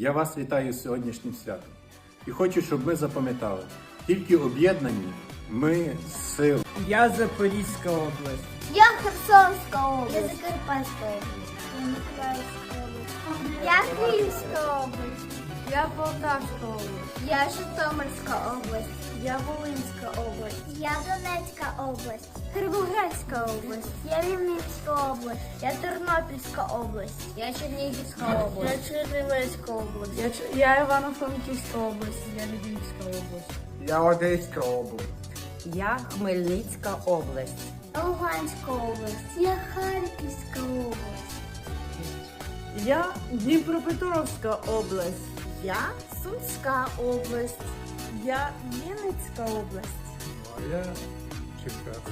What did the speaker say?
Я вас вітаю з сьогоднішнім святом і хочу, щоб ми запам'ятали, тільки об'єднані ми сил. Я Запорізька область. Я Херсонська область. Я Закарпатська область. Я Миколаївська область. Я Київська область. Я Полтавська область. Я Житомирська область. Я Волинська область. Я Донецька область. Кривоградська область. Я Рівненська область. Я Тернопільська область. Я Чернігівська область. Я Чернівецька область. Я, Ч- я Івано-Франківська область. Я Львівська область. Я Одеська область. Я Хмельницька область. Луганська область. Я Харківська область. Я Дніпропетровська область. Я Сумська область. Я Вінницька область. А я Черкаська.